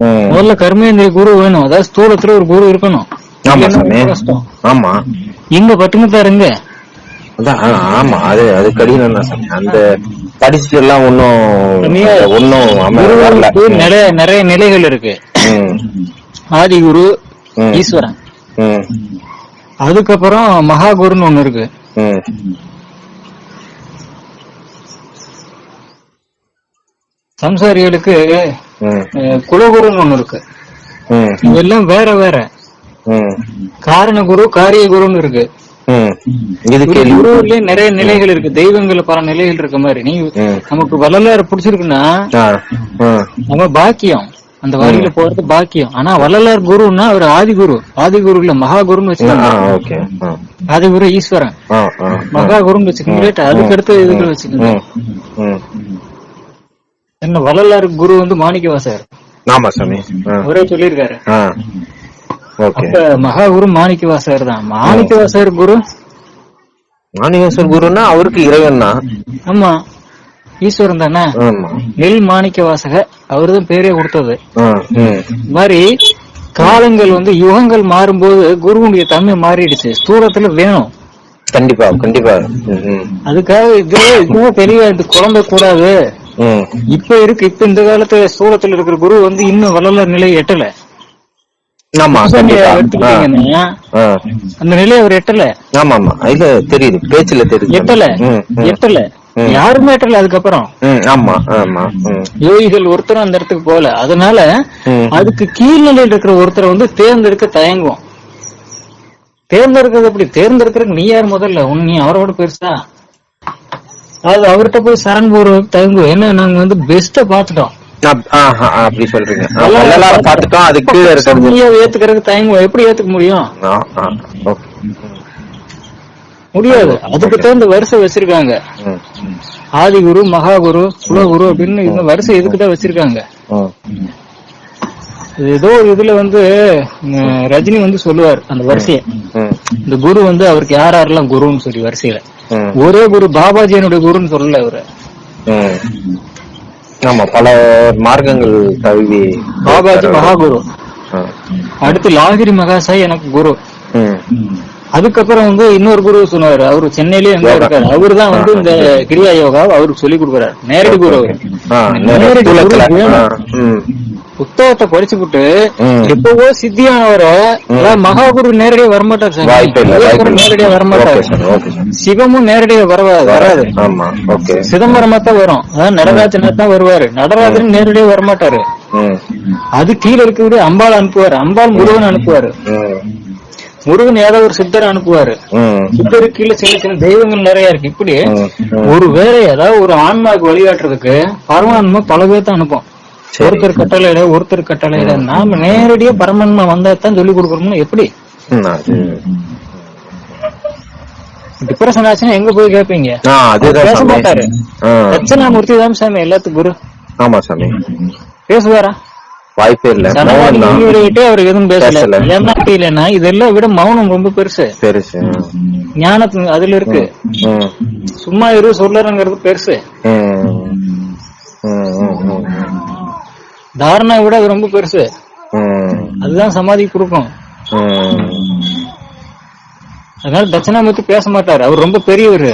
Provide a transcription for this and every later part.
முதல்ல கர்மேந்திரிய குரு வேணும். அதாவது ஸ்தூலத்துல ஒரு குரு இருக்கணும். ஆமா சாமி. ஆமா. இங்க பட்டுனத்தாருங்க அதான் ஆமா. அது அது கடினம் தான் சாமி. அந்த படிச்சுட்டு எல்லாம் ஒன்னும் ஒன்னும் நிறைய நிறைய நிலைகள் இருக்கு. ஆதி குரு ஈஸ்வரன். அதுக்கப்புறம் மகா குருன்னு ஒண்ணு இருக்கு. சம்சாரிகளுக்கு குலகுருன்னு ஒண்ணு இருக்கு. இதெல்லாம் வேற வேற. காரண குரு காரிய குருன்னு இருக்கு. குருவுலயே நிறைய நிலைகள் இருக்கு. தெய்வங்கள் பல நிலைகள் இருக்க மாதிரி. நீ. நமக்கு வள்ளலார பிடிச்சிருக்குன்னா நம்ம பாக்கியம். அந்த வழியில போறது பாக்கியம். ஆனா வள்ளலார் குருன்னா அவர் ஆதி குரு. ஆதி குரு இல்ல மகா குருன்னு ஆ, வச்சுக்கோங்க ஓகே. ஆ, ஆதி குரு ஈஸ்வரன். ஆ, ஆ, மகா குருன்னு வச்சுக்கோங்க. அதுக்கு அடுத்த இதுகள் வச்சுக்கோங்க. என்ன வள்ளலார் குரு வந்து மாணிக்கவாசகர். ஆமா சாமி. அவரே சொல்லியிருக்காரு. அப்ப மகா குரு மாணிக்கவாசகர் தான். மாணிக்கவாசகர் குரு? மாணிகேஸ்வர் குருன்னா அவருக்கு இறைவன் தான். ஆமா. ஈஸ்வரன் தானே? நெல் மாணிக்க வாசக அவர்தான் பேரே கொடுத்தது. மாதிரி காலங்கள் வந்து யுகங்கள் மாறும்போது குருவுடைய தன்மை மாறிடுச்சு. ஸ்தூலத்துல வேணும். கண்டிப்பா கண்டிப்பா. அதுக்காக இது இன்னும் தெளிவா இது குழம்ப கூடாது. இப்ப இருக்கு இப்ப இந்த காலத்து ஸ்தூலத்துல இருக்கிற குரு வந்து இன்னும் வளர்ல நிலை எட்டல. அந்த நிலையை அவர் எட்டல. ஆமா ஆமா இது தெரியுது பேச்சுல தெரியுது. எட்டல. எட்டல. யாருமே எட்டல அதுக்கப்புறம். ஆமா ஆமா யோகிகள் ஒருத்தரும் அந்த இடத்துக்கு போகல. அதனால. அதுக்கு கீழ்நிலையில் இருக்கிற ஒருத்தரை வந்து தேர்ந்தெடுக்க தயங்குவோம். தேர்ந்தெடுக்கிறது எப்படி? தேர்ந்தெடுக்கிறதுக்கு நீ யார் முதல்ல? உன் நீ அவரோட பெருசா? அது அவர்கிட்ட போய் சரண் போற தயங்குவோம் ஏன்னா நாங்க வந்து பெஸ்ட பாத்துட்டோம் அப்படி சொல்றீங்க. பாத்துட்டோம் அது கீழே இருக்கிறது நீயே ஏத்துக்கிறதுக்கு தயங்குவோம் எப்படி ஏத்துக்க முடியும். முடியாது. அதுக்கு தகுந்த வரிசை வச்சிருக்காங்க. ஆதி குரு மகா குரு குலகுரு அப்படின்னு இந்த வரிசை இதுக்கு தான் வச்சிருக்காங்க. ஏதோ ஒரு இதுல வந்து ரஜினி வந்து சொல்லுவார் அந்த வரிசையை. இந்த குரு வந்து அவருக்கு யார் யாரெல்லாம் குருன்னு சொல்லி வரிசையில. ஒரே குரு பாபாஜியனுடைய குருன்னு சொல்லல அவரு. ஆமா பல மார்க்கங்கள் தழுவி பாபாஜி மகாகுரு. அடுத்து லாகிரி மகாசாய் எனக்கு குரு. அதுக்கப்புறம் வந்து இன்னொரு குரு சொன்னாரு. அவரு சென்னையிலேயே எங்க. இருக்காரு. அவரு தான் வந்து இந்த கிரியா யோகா அவருக்கு சொல்லி கொடுக்குறாரு. நேரடி குரு நேரடி குரு புத்தகத்தை படிச்சுப்புட்டு ம். எப்பவோ சித்தியானவரை மகாகுரு நேரடியா வரமாட்டார் இல்ல நேரடியா வரமாட்டார். Sir sir. சிவமும் நேரடியா வரவா வராது. சிதம்பரமா தான் வரும். அதாவது நடராஜனா தான் வருவாரு. நடராஜன் நேரடியா வரமாட்டாரு. அது கீழே இருக்கக்கூடிய அம்பாள் அனுப்புவாரு. அம்பாள் முருகன் அனுப்புவாரு. முருகன் ஏதோ ஒரு சித்தர் அனுப்புவாரு. ம், சித்தருக்கு கீழே சின்ன சின்ன தெய்வங்கள் நிறைய இருக்கு. இப்படி. ஒரு வேலை ஏதாவது ஒரு ஆன்மாவுக்கு வழிகாட்டுறதுக்கு பரமான்மா பல பேர்த்த அனுப்பும். சரி. ஒருத்தர் கட்டளையிட ஒருத்தர் கட்டளையிட நாம நேரடியா பரமான்மா வந்தா தான் சொல்லி கொடுக்கணும்னு எப்படி? டிப்ரெஷன் ஆச்சுன்னா எங்க போய் அதுதான் பேச. மாட்டாரு. தட்சணாமூர்த்தி தான் சாமி எல்லாத்துக்கும் குரு. ஆமா சாமி. பேசுவாரா? வாய்ப்பே இல்ல. அவருக்கு எதுவும் பேசல. ஏன்னா இல்லைன்னா இதெல்லாம் விட மௌனம் ரொம்ப பெருசு. பெருசு ஞானத்து அதுல இருக்கு. சும்மா இரு சொல்லறங்கிறது பெருசு. தாரணை விட அது ரொம்ப பெருசு. அதுதான் சமாதி கொடுக்கும். அதனால தட்சிணாமூர்த்தி பேச மாட்டாரு. அவர் ரொம்ப பெரியவர்.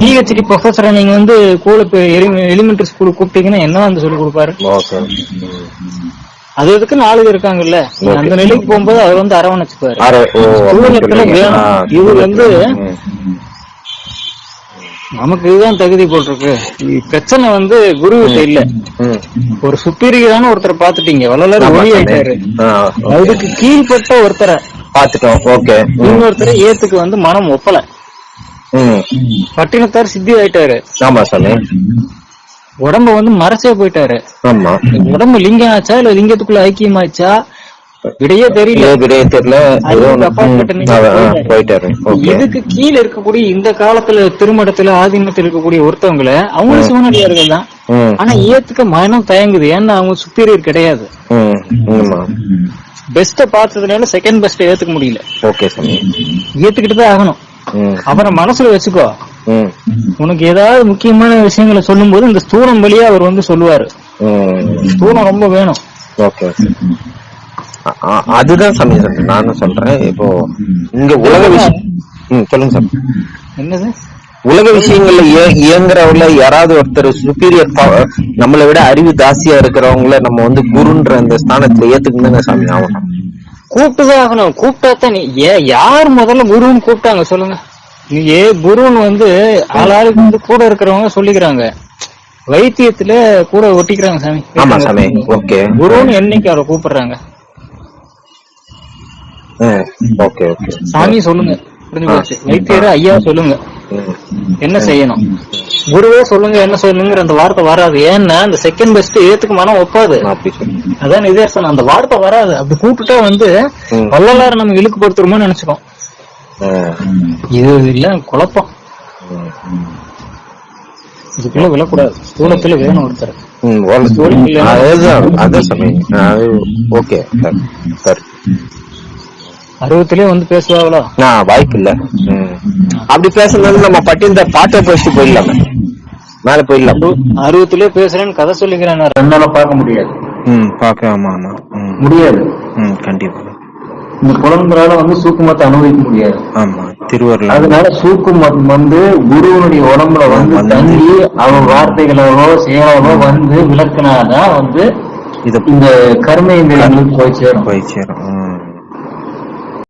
பிஹெச்டி ப்ரொஃபஸரை நீங்க வந்து கூட எலிமெண்டரி ஸ்கூல் கூப்பிட்டீங்கன்னா என்ன வந்து சொல்லி கொடுப்பாரு? அது எதுக்கு நாலு இருக்காங்கல்ல. அந்த நிலைக்கு போகும்போது அவர் வந்து அரவணைச்சுப்பாரு. வேணும். இவர் வந்து நமக்கு இதுதான் தகுதி போட்டிருக்கு. பிரச்சனை வந்து குரு கிட்ட இல்ல. ஒரு சுப்பீரியரான ஒருத்தரை பாத்துட்டீங்க வள்ளலார் ஒளி. ஆயிட்டாரு அதுக்கு கீழ்பட்ட ஒருத்தரை பாத்துட்டோம் ஓகே. இன்னொருத்தரை ஏத்துக்கு வந்து மனம் ஒப்பல. பட்டினத்தார் சித்தி ஆயிட்டாரு. ஆமா சாமி. உடம்ப வந்து மறைச்சே போயிட்டாரு. ஆமா. உடம்பு லிங்கம் ஆச்சா இல்ல லிங்கத்துக்குள்ள ஐக்கியமாச்சா விடையே தெரியல. விடைய தெரியல. போயிட்டாரு. இதுக்கு கீழ இருக்கக்கூடிய இந்த காலத்துல திருமணத்துல ஆதீனத்துல இருக்கக்கூடிய ஒருத்தவங்கள அவங்களும் சிவனடியார்கள் தான். ஆனா ஏத்துக்க மனம் தயங்குது. ஏன்னா அவங்க சுப்பீரியர் கிடையாது. பெஸ்ட பார்த்ததுனால செகண்ட் பெஸ்ட ஏத்துக்க முடியல. ஓகே ஏத்துக்கிட்டு தான் ஆகணும். அவரை மனசுல வச்சுக்கோ. உனக்கு ஏதாவது முக்கியமான விஷயங்களை சொல்லும்போது இந்த ஸ்தூலம் வழியா அவர் வந்து சொல்லுவாரு. ஸ்தூலம் ரொம்ப வேணும். ஓகே அதுதான் சாமி நானும் சொல்றேன். இப்போ இங்க உலக விஷயம் சொல்லுங்க சாமி. என்னது? உலக விஷயங்கள்ல இய- இயங்குறவங்கள யாராவது ஒருத்தர் சுப்பீரியர் நம்மளை விட அறிவு ஜாஸ்தியா இருக்கிறவங்கள நம்ம வந்து குருன்ற அந்த ஸ்தானத்துல ஏத்துக்கணுங்க சாமி? ஆகணும் கூப்பிட்டுதான் ஆகணும். கூப்பிட்டா தான் நீ ஏ- யார் முதல்ல குருன்னு கூப்பிட்டாங்க சொல்லுங்க. நீ ஏ குருன்னு வந்து ஆளாளுக்கு வந்து கூட இருக்கிறவங்க சொல்லிக்கிறாங்க. வைத்தியத்துல கூட ஒட்டிக்கிறாங்க சாமி. ஆமா சாமி. ஓகே. குருன்னு என்னைக்கு அவரை கூப்பிடுறாங்க? Okay okay. சாமி சொல்லுங்க. புரிஞ்சு போச்சு. வைத்தியர் ஐயா சொல்லுங்க. என்ன செய்யணும்? குருவே சொல்லுங்க என்ன சொல்லுங்கிற அந்த வார்த்தை வராது. ஏன்னா அந்த செகண்ட் பெஸ்ட் ஏத்துக்கு மனம் ஒப்பாது. அதான் நிதர்சனம் அந்த வார்த்தை வராது. அப்படி கூப்பிட்டா வந்து. வள்ளலார நம்ம இழுக்குப்படுத்துறோமோ நினைச்சுக்கோம். ம். இது இல்ல குழப்பம். இதுக்குள்ள விழக்கூடாது. ஸ்தூலத்துல வேணும் ஒருத்தர். ஓகே. அறுபத்திலே வந்து பேசுவாங்களோ? நான் வாய்ப்பு இல்ல. அப்படி பேசுனது நம்ம பட்டி இந்த பாட்டை பேசிட்டு போயிடலாமே. மேல போயிடலாம். அறுபத்திலே பேசுறேன்னு கதை சொல்லிக்கிறேன் ரெண்டால பார்க்க முடியாது. ம் பாக்க ஆமா ஆமா. முடியாது. ம் கண்டிப்பா. இந்த புலம்புறால வந்து சூக்குமத்தை அனுபவிக்க முடியாது. ஆமா திருவருள். அதனால சூக்குமம் வந்து குருவனுடைய உடம்புல வந்து தங்கி அவன் வார்த்தைகளாவோ செயலாவோ வந்து விளக்குனாதான் வந்து இது இந்த கர்ம இந்திரியங்களுக்கு போய் சேரும். போய் சேரும்.